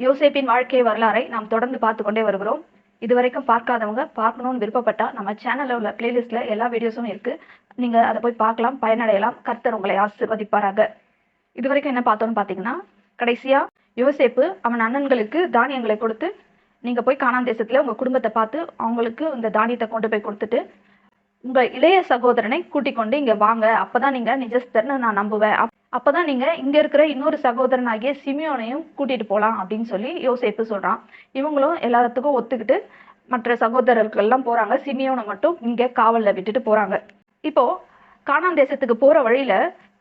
யோசேப்பின் வாழ்க்கை வரலாறை நாம் தொடர்ந்து பார்த்து கொண்டே வருகிறோம். இதுவரைக்கும் பார்க்காதவங்க பார்க்கணும்னு விருப்பப்பட்டா நம்ம சேனல்ல உள்ள பிளேலிஸ்ட்ல எல்லா வீடியோஸும் இருக்கு. நீங்க அதை போய் பார்க்கலாம் பயனடையலாம். கர்த்தர் உங்களை ஆசிர்வதிப்பாராக. இதுவரைக்கும் என்ன பார்த்தோம்னு பார்த்தீங்கன்னா கடைசியா யோசேப்பு அவன் அண்ணன்களுக்கு தானியங்களை கொடுத்து நீங்க போய் காணாந்தேசத்துல உங்க குடும்பத்தை பார்த்து அவங்களுக்கு இந்த தானியத்தை கொண்டு போய் கொடுத்துட்டு உங்க இளைய சகோதரனை கூட்டிக் கொண்டு இங்க வாங்க. அப்பதான் நீங்க நிஜஸ்தர்னு நான் நம்புவேன். அப்பதான் நீங்க இங்க இருக்கிற இன்னொரு சகோதரனாகிய சிமியோனையும் கூட்டிட்டு போலாம் அப்படின்னு சொல்லி யோசித்து சொல்றான். இவங்களும் எல்லாத்துக்கும் ஒத்துக்கிட்டு மற்ற சகோதரர்கள் எல்லாம் போறாங்க. சிமியோனை மட்டும் இங்க காவல்ல விட்டுட்டு போறாங்க. இப்போ காணாந்தேசத்துக்கு போற வழியில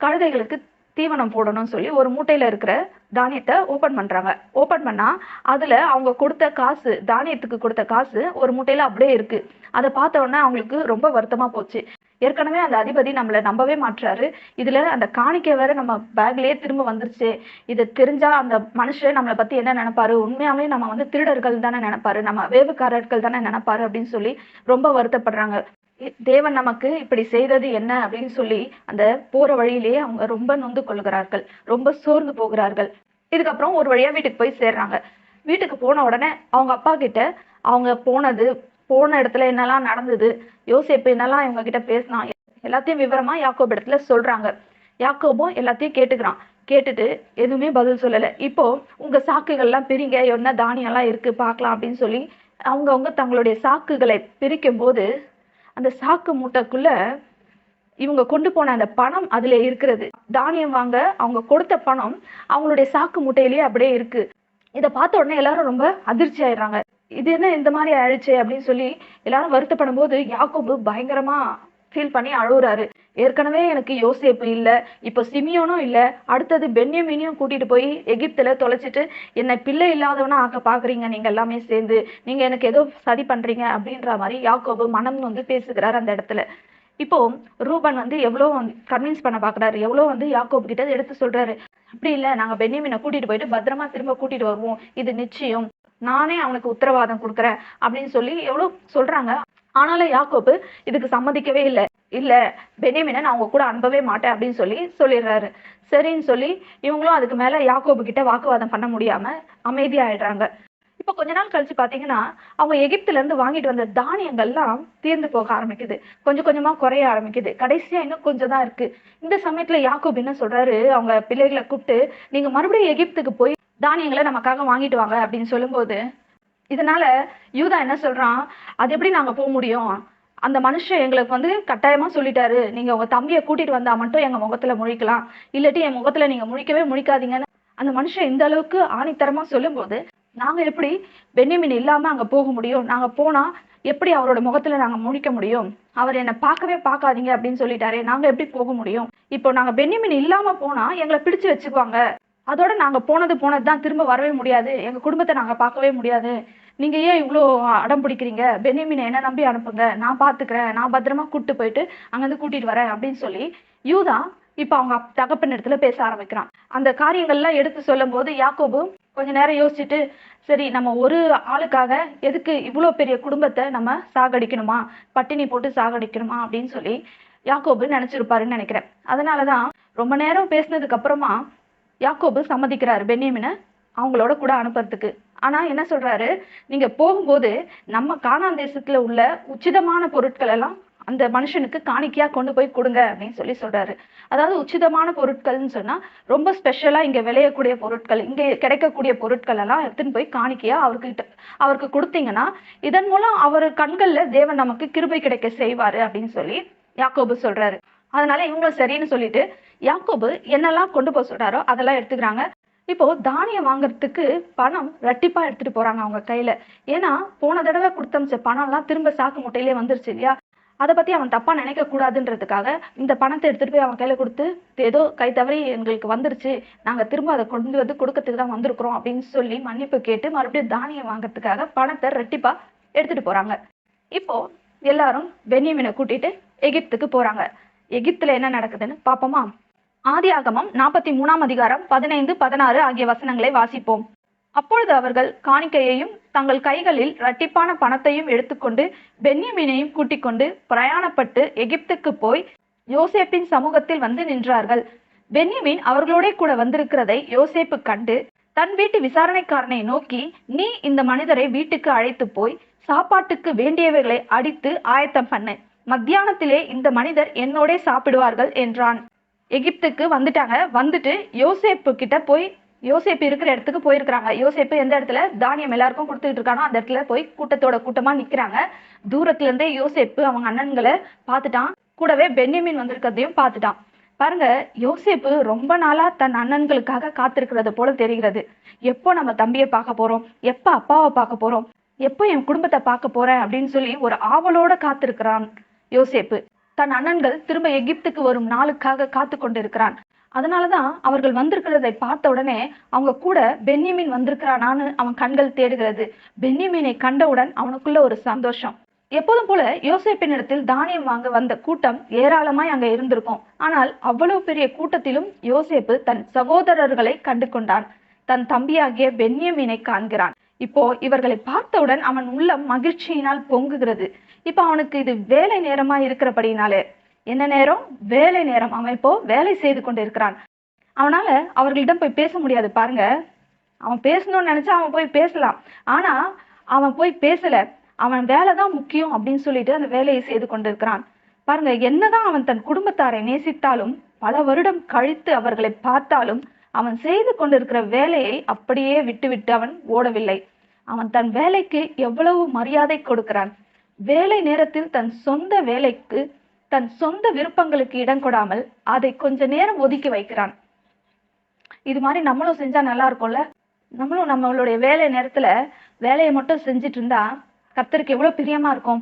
கழுதைகளுக்கு தீவனம் போடணும்னு சொல்லி ஒரு மூட்டையில் இருக்கிற தானியத்தை ஓப்பன் பண்ணுறாங்க ஓப்பன் பண்ணால் அதில் அவங்க கொடுத்த காசு தானியத்துக்கு கொடுத்த காசு ஒரு மூட்டையில் அப்படியே இருக்குது அதை பார்த்த உடனே அவங்களுக்கு ரொம்ப வருத்தமாக போச்சு. ஏற்கனவே அந்த அதிபதி நம்மளை நம்பவே மாட்றாரு. இதுல அந்த காணிக்கை வேற நம்ம பேக்லயே திரும்ப வந்துருச்சு. இது தெரிஞ்சா அந்த மனுஷன் நம்மளை பத்தி என்ன நினைப்பாரு? உண்மையாவே நம்ம வந்து திருடர்கள் தானே நினைப்பாரு. நம்ம வேவுக்காரர்கள் தானே நினைப்பாரு அப்படின்னு சொல்லி ரொம்ப வருத்தப்படுறாங்க. தேவன் நமக்கு இப்படி செய்தது என்ன அப்படின்னு சொல்லி அந்த போற வழியிலேயே அவங்க ரொம்ப நொந்து கொள்கிறார்கள். ரொம்ப சோர்ந்து போகிறார்கள். இதுக்கப்புறம் ஒரு வழியா வீட்டுக்கு போய் சேர்றாங்க. வீட்டுக்கு போன உடனே அவங்க அப்பா கிட்ட அவங்க போனது போன இடத்துல என்னெல்லாம் நடந்தது யோசிப்பு என்னெல்லாம் இவங்க கிட்ட பேசினான் எல்லாத்தையும் விவரமா யாக்கோப் இடத்துல சொல்றாங்க. யாக்கோபும் எல்லாத்தையும் கேட்டுக்கிறான். கேட்டுட்டு எதுவுமே பதில் சொல்லலை. இப்போ உங்க சாக்குகள்லாம் பிரிங்க என்ன தானியம் எல்லாம் இருக்கு பார்க்கலாம் அப்படின்னு சொல்லி அவங்கவுங்க தங்களுடைய சாக்குகளை பிரிக்கும் போது அந்த சாக்கு மூட்டைக்குள்ள இவங்க கொண்டு போன அந்த பணம் அதுல இருக்கிறது. தானியம் வாங்க அவங்க கொடுத்த பணம் அவங்களுடைய சாக்கு மூட்டையிலேயே அப்படியே இருக்கு. இதை பார்த்த உடனே எல்லாரும் ரொம்ப அதிர்ச்சி ஆயிடுறாங்க. இது என்ன இந்த மாதிரி ஆயிடுச்சு அப்படின்னு சொல்லி எல்லாரும் வருத்தப்படும் போது யாக்கோபு பயங்கரமா ஃபீல் பண்ணி அழுகுறாரு. ஏற்கனவே எனக்கு யோசேப்பு இல்லை இப்போ சிமியோனும் இல்லை அடுத்தது பென்யமினியும் கூட்டிகிட்டு போய் எகிப்தில் தொலைச்சிட்டு என்னை பிள்ளை இல்லாதவனா ஆக்க பார்க்குறீங்க நீங்கள் எல்லாமே சேர்ந்து நீங்கள் எனக்கு ஏதோ சதி பண்ணுறீங்க அப்படின்ற மாதிரி யாக்கோபு மனம் வந்து பேசுகிறார் அந்த இடத்துல. இப்போ ரூபன் வந்து எவ்வளோ வந்து கன்வின்ஸ் பண்ண பார்க்குறாரு எவ்வளோ வந்து யாக்கோபு கிட்ட எடுத்து சொல்கிறாரு அப்படி இல்லை நாங்கள் பென்யமீனை கூட்டிகிட்டு போயிட்டு பத்திரமா திரும்ப கூட்டிகிட்டு வருவோம் இது நிச்சயம் நானே அவனுக்கு உத்தரவாதம் கொடுக்குறேன் அப்படின்னு சொல்லி எவ்வளோ சொல்கிறாங்க ஆனாலும் யாக்கோப்பு இதுக்கு சம்மதிக்கவே இல்லை. இல்லை பென்யமீனை நான் உங்க கூட அனுப்பவே மாட்டேன் அப்படின்னு சொல்லி சொல்லிடுறாரு. சரின்னு சொல்லி இவங்களும் அதுக்கு மேல யாக்கோபு கிட்ட வாக்குவாதம் பண்ண முடியாம அமைதியாயிடுறாங்க. இப்போ கொஞ்ச நாள் கழிச்சு பார்த்தீங்கன்னா அவங்க எகிப்துல இருந்து வாங்கிட்டு வந்த தானியங்கள்லாம் தீர்ந்து போக ஆரம்பிக்குது. கொஞ்சம் கொஞ்சமா குறைய ஆரம்பிக்குது. கடைசியா இன்னும் கொஞ்சம் தான் இருக்கு. இந்த சமயத்துல யாக்கோப் என்ன சொல்றாரு? அவங்க பிள்ளைகளை கூப்பிட்டு நீங்க மறுபடியும் எகிப்துக்கு போய் தானியங்களை நமக்காக வாங்கிட்டு வாங்க அப்படின்னு சொல்லும்போது இதனால யூதா என்ன சொல்றான்? அது எப்படி நாங்க போக முடியும்? அந்த மனுஷன் எங்களுக்கு வந்து கட்டாயமா சொல்லிட்டாரு. நீங்க உங்க தம்பியை கூட்டிட்டு வந்தா மட்டும் எங்க முகத்துல முழிக்கலாம். இல்லாட்டி என் முகத்துல நீங்க முழிக்கவே முழிக்காதீங்கன்னு அந்த மனுஷன் இந்த அளவுக்கு ஆணித்தரமா சொல்லும்போது நாங்க எப்படி பென்யமின் இல்லாம அங்க போக முடியும்? நாங்க போனா எப்படி அவரோட முகத்துல நாங்க முழிக்க முடியும்? அவர் என்னை பார்க்கவே பார்க்காதீங்க அப்படின்னு சொல்லிட்டாரே. நாங்க எப்படி போக முடியும்? இப்போ நாங்க பென்யமின் இல்லாம போனா எங்களை பிடிச்சு வச்சுக்குவாங்க. அதோட நாங்க போனது போனது தான். திரும்ப வரவே முடியாது. எங்க குடும்பத்தை நாங்க பார்க்கவே முடியாது. நீங்க ஏன் இவ்வளோ அடம் பிடிக்கிறீங்க? பென்யமினை என்ன நம்பி அனுப்புங்க. நான் பாத்துக்கிறேன். நான் பத்திரமா கூட்டு போயிட்டு அங்கிருந்து கூட்டிட்டு வரேன் அப்படின்னு சொல்லி யூதா இப்ப அவங்க தகப்பன் இடத்துல பேச ஆரம்பிக்கிறான். அந்த காரியங்கள்லாம் எடுத்து சொல்லும் போது யாக்கோபு கொஞ்ச நேரம் யோசிச்சுட்டு சரி நம்ம ஒரு ஆளுக்காக எதுக்கு இவ்வளோ பெரிய குடும்பத்தை நம்ம சாகடிக்கணுமா? பட்டினி போட்டு சாகடிக்கணுமா? அப்படின்னு சொல்லி யாக்கோபு நினைச்சிருப்பாருன்னு நினைக்கிறேன். அதனாலதான் ரொம்ப நேரம் பேசினதுக்கு அப்புறமா யாக்கோபு சம்மதிக்கிறார் பென்னியமினை அவங்களோட கூட அனுப்புறதுக்கு. ஆனா என்ன சொல்றாரு? நீங்க போகும்போது நம்ம கானான் தேசத்துல உள்ள உச்சிதமான பொருட்கள் எல்லாம் அந்த மனுஷனுக்கு காணிக்கையா கொண்டு போய் கொடுங்க அப்படின்னு சொல்லி சொல்றாரு. அதாவது உச்சிதமான பொருட்கள்னு சொன்னா ரொம்ப ஸ்பெஷலா இங்க விளையக்கூடிய பொருட்கள் இங்க கிடைக்கக்கூடிய பொருட்கள் எல்லாம் எடுத்துன்னு போய் காணிக்கையா அவர்கிட்ட அவருக்கு கொடுத்தீங்கன்னா இதன் மூலம் அவர் கண்கள்ல தேவன் நமக்கு கிருபை கிடைக்க செய்வாரு அப்படின்னு சொல்லி யாக்கோபு சொல்றாரு. அதனால இவங்களும் சரின்னு சொல்லிட்டு யாக்கோபு என்னெல்லாம் கொண்டு போக சொல்றாரோ அதெல்லாம் எடுத்துக்கிறாங்க. இப்போ தானியம் வாங்குறதுக்கு பணம் ரெட்டிப்பா எடுத்துட்டு போறாங்க அவங்க கையில. ஏன்னா போன தடவை கொடுத்தமிச்ச பணம் எல்லாம் திரும்ப சாக்கு முட்டையிலே வந்துருச்சு இல்லையா? அதை பத்தி அவன் தப்பா நினைக்க கூடாதுன்றதுக்காக இந்த பணத்தை எடுத்துட்டு போய் அவன் கையில கொடுத்து ஏதோ கை தவறி எங்களுக்கு வந்துருச்சு நாங்க திரும்ப அதை கொண்டு வந்து கொடுக்கறதுக்கு தான் வந்திருக்கிறோம் அப்படின்னு சொல்லி மன்னிப்பு கேட்டு மறுபடியும் தானியம் வாங்குறதுக்காக பணத்தை ரெட்டிப்பா எடுத்துட்டு போறாங்க. இப்போ எல்லாரும் பென்யமினை கூட்டிட்டு எகிப்துக்கு போறாங்க. எகிப்துல என்ன நடக்குதுன்னு பாப்போமா? ஆதியாகமம் நாற்பத்தி மூணாம் அதிகாரம் பதினைந்து பதினாறு ஆகிய வசனங்களை வாசிப்போம். அப்பொழுது அவர்கள் காணிக்கையையும் தங்கள் கைகளில் இரட்டிப்பான பணத்தையும் எடுத்துக்கொண்டு பென்யமீனையும் கூட்டிக் கொண்டு பிரயாணப்பட்டு எகிப்துக்கு போய் யோசேப்பின் சமூகத்தில் வந்து நின்றார்கள். பென்யமீன் அவர்களோட கூட வந்திருக்கிறதை யோசேப்பு கண்டு தன் வீட்டு விசாரணைக்காரனை நோக்கி நீ இந்த மனிதரை வீட்டுக்கு அழைத்து போய் சாப்பாட்டுக்கு வேண்டியவைகளை அடித்து ஆயத்தம் பண்ணு. மத்தியானத்திலே இந்த மனிதர் என்னோடே சாப்பிடுவார்கள் என்றான். எகிப்துக்கு வந்துட்டாங்க. வந்துட்டு யோசேப்பு கிட்ட போய் யோசேப்பு இருக்கிற இடத்துக்கு போயிருக்கிறாங்க. யோசேப்பு எந்த இடத்துல? தானியம் எல்லாருக்கும் கொடுத்துட்டு இருக்கானோ அந்த இடத்துல போய் கூட்டத்தோட கூட்டமா நிக்கிறாங்க. தூரத்துல இருந்தே யோசேப்பு அவங்க அண்ணன்களை பார்த்துட்டான். கூடவே பென்யமின் வந்திருக்கிறதையும் பார்த்துட்டான். பாருங்க யோசேப்பு ரொம்ப நாளா தன் அண்ணன்களுக்காக காத்திருக்கிறது போல தெரிகிறது. எப்போ நம்ம தம்பியை பார்க்க போறோம்? எப்போ அப்பாவை பார்க்க போறோம்? எப்போ என் குடும்பத்தை பார்க்க போறேன் அப்படின்னு சொல்லி ஒரு ஆவலோட காத்திருக்கிறான் யோசேப்பு. தன் அண்ணன்கள் திரும்ப எகிப்துக்கு வரும் நாளுக்காக காத்து கொண்டிருக்கிறான். அதனாலதான் அவர்கள் வந்திருக்கிறதை பார்த்த உடனே அவங்க கூட பென்யமின் வந்திருக்கிறானான்னு அவன் கண்கள் தேடுகிறது. பென்யமீனை கண்டவுடன் அவனுக்குள்ள ஒரு சந்தோஷம். எப்போதும் போல யோசேப்பின் இடத்தில் தானியம் வாங்க வந்த கூட்டம் ஏராளமாய் அங்க இருந்திருக்கும். ஆனால் அவ்வளவு பெரிய கூட்டத்திலும் யோசேப்பு தன் சகோதரர்களை கண்டு கொண்டான். தன் தம்பியாகிய பென்யமீனை காண்கிறான். இப்போ இவர்களை பார்த்தவுடன் அவன் உள்ளம் மகிழ்ச்சியினால் பொங்குகிறது. இப்போ அவனுக்கு இது வேலை நேரமா இருக்கிறபடினாலே என்ன நேரம்? வேலை நேரம். அவன் இப்போ வேலை செய்து கொண்டு இருக்கிறான் அவனால அவர்களிடம் போய் பேச முடியாது. பாருங்க. அவன் பேசணும்னு நினைச்சா அவன் போய் பேசலாம். ஆனா அவன் போய் பேசல. அவன் வேலை தான் முக்கியம் அப்படின்னு சொல்லிட்டு அந்த வேலையை செய்து கொண்டிருக்கிறான். பாருங்க என்னதான் அவன் தன் குடும்பத்தாரை நேசித்தாலும் பல வருடம் கழித்து அவர்களை பார்த்தாலும் அவன் செய்து கொண்டிருக்கிற வேலையை அப்படியே விட்டுவிட்டு அவன் ஓடவில்லை. அவன் தன் வேலைக்கு எவ்வளவு மரியாதை கொடுக்கிறான். வேலை நேரத்தில் தன் சொந்த வேலைக்கு தன் சொந்த விருப்பங்களுக்கு இடம் கொடாமல் அதை கொஞ்ச நேரம் ஒதுக்கி வைக்கிறான். இது மாதிரி நம்மளும் செஞ்சா நல்லா இருக்கும்ல? நம்மளும் நம்மளுடைய வேலை நேரத்துல வேலையை மட்டும் செஞ்சுட்டு இருந்தா கர்த்தருக்கு எவ்வளவு பிரியமா இருக்கும்?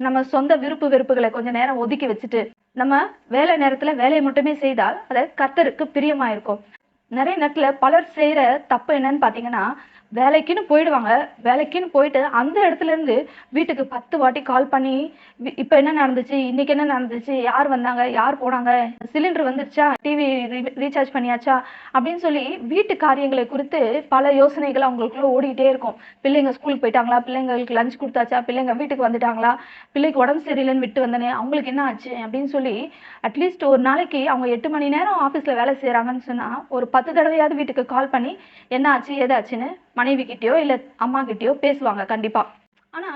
நம்ம சொந்த விருப்பு வெறுப்புகளை கொஞ்ச நேரம் ஒதுக்கி வச்சுட்டு நம்ம வேலை நேரத்துல வேலையை மட்டுமே செய்தால் அது கர்த்தருக்கு பிரியமா இருக்கும் நிறைய நேரத்துல பலர் செய்யற தப்பு என்னன்னு பாத்தீங்கன்னா வேலைக்குன்னு போயிடுவாங்க. வேலைக்குன்னு போயிட்டு அந்த இடத்துல இருந்து வீட்டுக்கு பத்து வாட்டி கால் பண்ணி இப்போ என்ன நடந்துச்சு? இன்னைக்கு என்ன நடந்துச்சு? யார் வந்தாங்க? யார் போனாங்க? சிலிண்டர் வந்துருச்சா? டிவி ரீசார்ஜ் பண்ணியாச்சா? அப்படின்னு சொல்லி வீட்டு காரியங்களை குறித்து பல யோசனைகள் அவங்களுக்குள்ள ஓடிக்கிட்டே இருக்கும். பிள்ளைங்க ஸ்கூலுக்கு போயிட்டாங்களா? பிள்ளைங்களுக்கு லஞ்ச் கொடுத்தாச்சா? பிள்ளைங்க வீட்டுக்கு வந்துட்டாங்களா? பிள்ளைக்கு உடம்பு சரியில்லைன்னு விட்டு வந்தனே அவங்களுக்கு என்ன ஆச்சு? அப்படின்னு சொல்லி அட்லீஸ்ட் ஒரு நாளைக்கு அவங்க எட்டு மணி நேரம் ஆஃபீஸில் வேலை செய்கிறாங்கன்னு சொன்னால் ஒரு பத்து தடவையாவது வீட்டுக்கு கால் பண்ணி என்ன ஆச்சு? ஏதாச்சுன்னு? மனைவி கிட்டயோ இல்லை அம்மா கிட்டயோ பேசுவாங்க கண்டிப்பா. ஆனா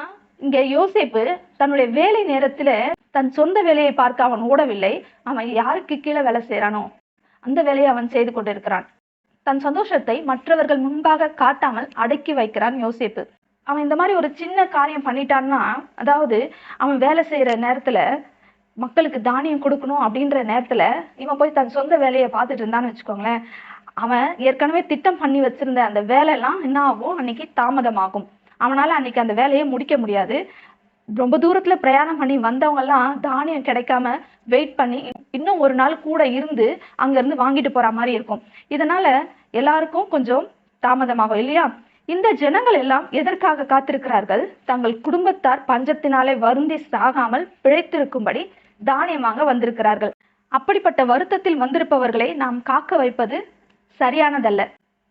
இங்க யோசேப்பு தன்னுடைய வேலை நேரத்தில் தன் சொந்த வேலையை பார்க்க அவன் ஓடவில்லை. அவன் யாருக்கு கீழே வேலை செய்யறானோ அந்த வேலையை அவன் செய்து கொண்டிருக்கிறான். தன் சந்தோஷத்தை மற்றவர்கள் முன்பாக காட்டாமல் அடக்கி வைக்கிறான் யோசேப்பு. அவன் இந்த மாதிரி ஒரு சின்ன காரியம் பண்ணிட்டான்னா அதாவது அவன் வேலை செய்யற நேரத்துல மக்களுக்கு தானியம் கொடுக்கணும் அப்படின்ற நேரத்துல இவன் போய் தன் சொந்த வேலையை பார்த்துட்டு இருந்தான்னு வச்சுக்கோங்களேன். அவன் ஏற்கனவே திட்டம் பண்ணி வச்சிருந்த அந்த வேலையெல்லாம் என்ன ஆகும்? அன்னைக்கு தாமதமாகும். அவனால அன்னைக்கு அந்த வேலையை முடிக்க முடியாது. ரொம்ப தூரத்துல பிரயாணம் பண்ணி வந்தவங்க எல்லாம் தானியம் கிடைக்காம வெயிட் பண்ணி இன்னும் ஒரு நாள் கூட இருந்து அங்க இருந்து வாங்கிட்டு போற மாதிரி இருக்கும். இதனால எல்லாருக்கும் கொஞ்சம் தாமதமாகும் இல்லையா? இந்த ஜனங்கள் எல்லாம் எதற்காக காத்திருக்கிறார்கள்? தங்கள் குடும்பத்தார் பஞ்சத்தினாலே வருந்தி சாகாமல் பிழைத்திருக்கும்படி தானியமாக வந்திருக்கிறார்கள். அப்படிப்பட்ட வருத்தத்தில் வந்திருப்பவர்களை நாம் காக்க வைப்பது சரியானதல்ல.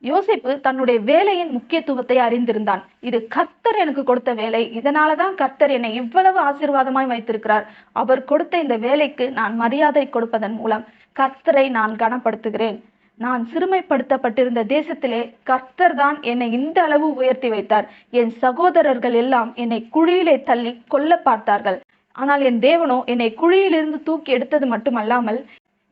யோசிப்பு தன்னுடைய வேலையின் முக்கியத்துவத்தை அறிந்திருந்தான். இது கர்த்தர் எனக்கு கொடுத்த வேலை. இதனாலதான் கர்த்தர் என்னை இவ்வளவு ஆசீர்வாதமாய் வைத்திருக்கிறார். அவர் கொடுத்த இந்த வேலைக்கு நான் மரியாதை கொடுப்பதன் மூலம் கர்த்தரை நான் கனப்படுத்துகிறேன். நான் சிறுமைப்படுத்தப்பட்டிருந்த தேசத்திலே கர்த்தர் தான் என்னை இந்த அளவு உயர்த்தி வைத்தார். என் சகோதரர்கள் எல்லாம் என்னை குழியிலே தள்ளி கொல்ல பார்த்தார்கள். ஆனால் என் தேவனோ என்னை குழியிலிருந்து தூக்கி எடுத்தது மட்டுமல்லாமல்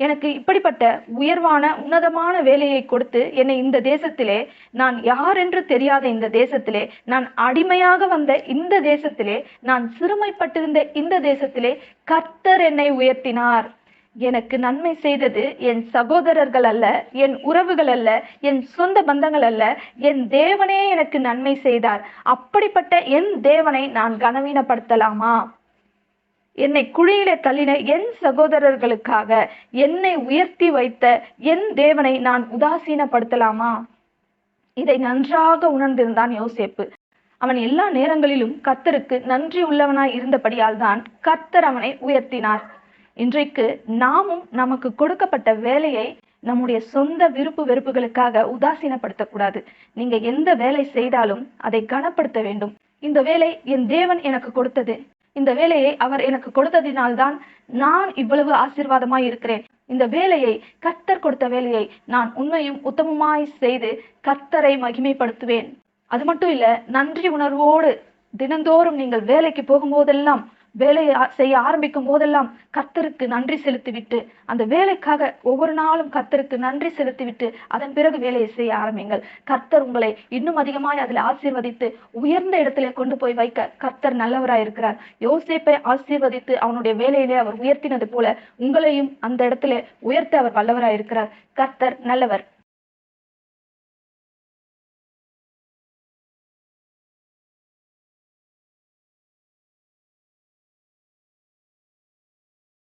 எனக்கு இப்படிப்பட்ட உயர்வான உன்னதமான வேலையை கொடுத்து என்னை இந்த தேசத்திலே நான் யார் என்று தெரியாத இந்த தேசத்திலே நான் அடிமையாக வந்த இந்த தேசத்திலே நான் சிறுமைப்பட்டிருந்த இந்த தேசத்திலே கர்த்தர் என்னை உயர்த்தினார். எனக்கு நன்மை செய்தது என் சகோதரர்கள் அல்ல என் உறவுகள் அல்ல என் சொந்த பந்தங்கள் அல்ல என் தேவனே எனக்கு நன்மை செய்தார். அப்படிப்பட்ட என் தேவனை நான் கனவீனப்படுத்தலாமா? என்னை குழியிலே தள்ளின என் சகோதரர்களுக்காக என்னை உயர்த்தி வைத்த என் தேவனை நான் உதாசீனப்படுத்தலாமா? இதை நன்றாக உணர்ந்திருந்தான் யோசேப்பு. அவன் எல்லா நேரங்களிலும் கத்தருக்கு நன்றி உள்ளவனாய் இருந்தபடியால் தான் கத்தர் அவனை உயர்த்தினார். இன்றைக்கு நாமும் நமக்கு கொடுக்கப்பட்ட வேலையை நம்முடைய சொந்த விருப்பு வெறுப்புகளுக்காக உதாசீனப்படுத்தக்கூடாது. நீங்க எந்த வேலை செய்தாலும் அதை கனப்படுத்த வேண்டும். இந்த வேலை என் தேவன் எனக்கு கொடுத்தது. இந்த வேலையை அவர் எனக்கு கொடுத்ததினால்தான் நான் இவ்வளவு ஆசீர்வாதமாய் இருக்கிறேன். இந்த வேலையை கர்த்தர் கொடுத்த வேலையை நான் உண்மையும் உத்தமமாய் செய்து கர்த்தரை மகிமைப்படுத்துவேன். அது மட்டும் இல்ல நன்றி உணர்வோடு தினந்தோறும் நீங்கள் வேலைக்கு போகும்போதெல்லாம் வேலையை செய்ய ஆரம்பிக்கும் போதெல்லாம் கர்த்தருக்கு நன்றி செலுத்திவிட்டு அந்த வேலைக்காக ஒவ்வொரு நாளும் கர்த்தருக்கு நன்றி செலுத்திவிட்டு அதன் பிறகு வேலையை செய்ய ஆரம்பிங்கள் கர்த்தர் உங்களை இன்னும் அதிகமாய் அதில் ஆசீர்வதித்து உயர்ந்த இடத்திலே கொண்டு போய் வைக்க கர்த்தர் நல்லவராயிருக்கிறார் இருக்கிறார். ஆசீர்வதித்து அவனுடைய வேலையிலே அவர் உயர்த்தினது போல உங்களையும் அந்த இடத்துல உயர்த்த அவர் வல்லவராயிருக்கிறார் கர்த்தர் நல்லவர்.